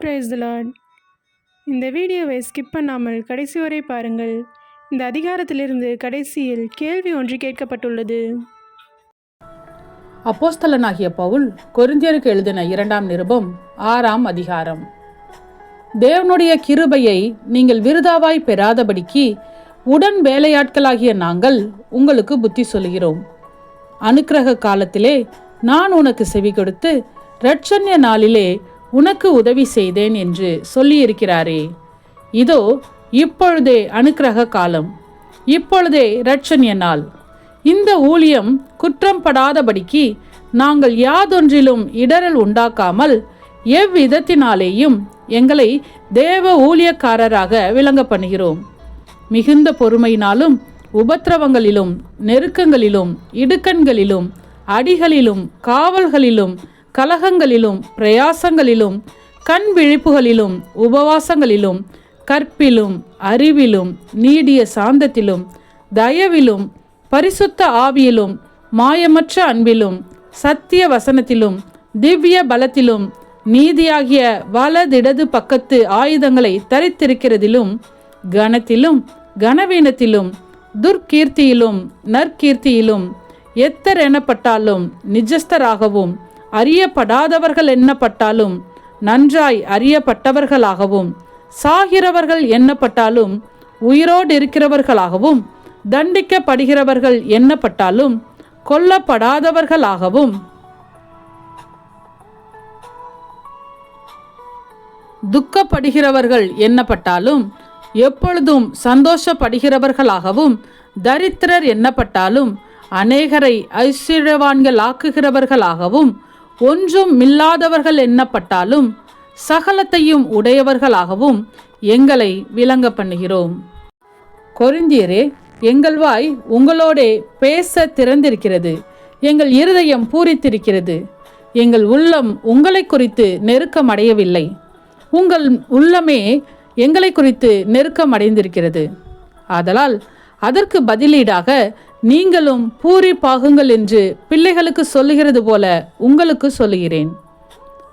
Price Lord இந்த வீடியோவை skip பண்ணாமல் கடைசி வரை பாருங்கள். இந்த அதிகாரத்திலிருந்து கடைசியில் கேள்வி ஒன்று கேட்கப்பட்டுள்ளது. அப்போஸ்தலனாகிய பவுல் கொரிந்தியருக்கு எழுதின இரண்டாம் நிருபம் ஆறாம் அதிகாரம். தேவனுடைய கிருபையை நீங்கள் விருதாவாய் பெறாதபடிக்கு உடன் வேலையாட்களாகிய நாங்கள் உங்களுக்கு புத்தி சொல்கிறோம் அனுக்கிரக காலத்திலே நான் உனக்கு செவி கொடுத்து இரட்சண்ய நாளிலே உனக்கு உதவி செய்தேன் என்று சொல்லியிருக்கிறாரே. இதோ இப்பொழுதே அனுக்கிரக காலம். இப்பொழுதே ரட்சன் நாள் இந்த ஊழியம் குற்றம் படாதபடிக்கு நாங்கள் யாதொன்றிலும் இடரல் உண்டாக்காமல் எவ்விதத்தினாலேயும் எங்களை தேவ ஊழியக்காரராக விளங்க பண்ணுகிறோம். மிகுந்த பொறுமையினாலும் உபத்திரவங்களிலும் நெருக்கங்களிலும் இடுக்கண்களிலும் அடிகளிலும் காவல்களிலும் கலகங்களிலும் பிரயாசங்களிலும் கண் விழிப்புகளிலும் உபவாசங்களிலும் கற்பிலும் அறிவிலும் நீடிய சாந்தத்திலும் தயவிலும் பரிசுத்த ஆவியிலும் மாயமற்ற அன்பிலும் சத்திய வசனத்திலும் திவ்ய பலத்திலும் நீதியாகிய வலதிடது பக்கத்து ஆயுதங்களை தரித்திருக்கிறதிலும் கனத்திலும் கனவீனத்திலும் துர்க்கீர்த்தியிலும் நற்கீர்த்தியிலும் எத்தர் எனப்பட்டாலும் நிஜஸ்தராகவும் அறியப்படாதவர்கள் எண்ணப்பட்டாலும் நன்றாய் அறியப்பட்டவர்களாகவும் சாகிறவர்கள் எண்ணப்பட்டாலும் உயிரோடு இருக்கிறவர்களாகவும் தண்டிக்கப்படுகிறவர்கள் எண்ணப்பட்டாலும் கொல்லப்படாதவர்களாகவும். துக்கப்படுகிறவர்கள் எண்ணப்பட்டாலும் எப்பொழுதும் சந்தோஷப்படுகிறவர்களாகவும் தரித்திரர் எண்ணப்பட்டாலும் அநேகரை ஐஸ்வர்யவான்களாக்குகிறவர்களாகவும் ஒன்றும் இல்லாதவர்கள் எண்ணப்பட்டாலும் சகலத்தையும் உடையவர்களாகவும் எங்களை விளங்க பண்ணுகிறோம். கொரிந்தியரே எங்கள் வாய் உங்களோடே பேச திறந்திருக்கிறது. எங்கள் இருதயம் பூரித்திருக்கிறது. எங்கள் உள்ளம் உங்களை குறித்து நெருக்கம் அடையவில்லை உங்கள் உள்ளமே எங்களை குறித்து நெருக்கம் அடைந்திருக்கிறது ஆதலால் அதற்கு பதிலீடாக நீங்களும் பூரி பாகுங்கள் என்று பிள்ளைகளுக்கு சொல்லுகிறது போல உங்களுக்கு சொல்லுகிறேன்.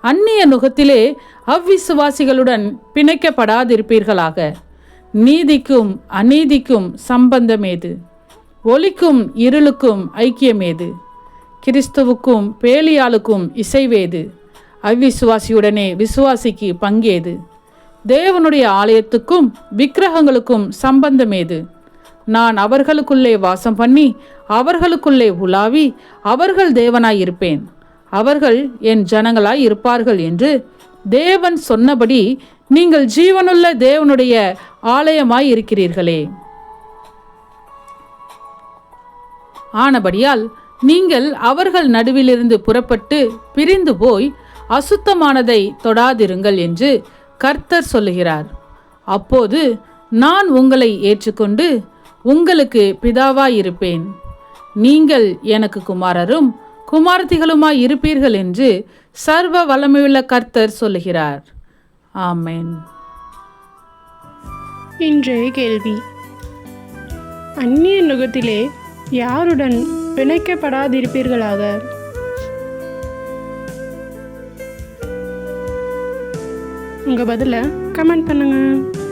அந்நிய நுகத்திலே அவ்விசுவாசிகளுடன் பிணைக்கப்படாதிருப்பீர்களாக. நீதிக்கும் அநீதிக்கும் சம்பந்தமேது. ஒளிக்கும் இருளுக்கும் ஐக்கியமேது. கிறிஸ்துவுக்கும் பேலியாளுக்கும் இசைவேது. அவ்விசுவாசியுடனே விசுவாசிக்கு பங்கேது. தேவனுடைய ஆலயத்துக்கும் விக்கிரகங்களுக்கும் சம்பந்தமேது. நான் அவர்களுக்குள்ளே வாசம் பண்ணி அவர்களுக்குள்ளே உலாவி அவர்கள் தேவனாய் இருப்பேன் அவர்கள் என் ஜனங்களாய் இருப்பார்கள் என்று தேவன் சொன்னபடி நீங்கள் ஜீவனுள்ள தேவனுடைய ஆலயமாய் இருக்கிறீர்களே ஆனபடியால் நீங்கள் அவர்கள் நடுவிலிருந்து புறப்பட்டு பிரிந்து போய் அசுத்தமானதை தொடாதிருங்கள் என்று கர்த்தர் சொல்லுகிறார். அப்போது நான் உங்களை ஏற்றுக்கொண்டு உங்களுக்கு பிதாவாயிருப்பேன் நீங்கள் எனக்கு குமாரரும் குமாரத்திகளுமாய் இருப்பீர்கள் என்று சர்வ வல்லமையுள்ள கர்த்தர் சொல்லுகிறார். ஆமென். இன்றைய கேள்வி. அந்நிய நுகத்திலே யாருடன் பிணைக்கப்படாதிருப்பீர்களாக? உங்கள் பதிலை கமெண்ட் பண்ணுங்கள்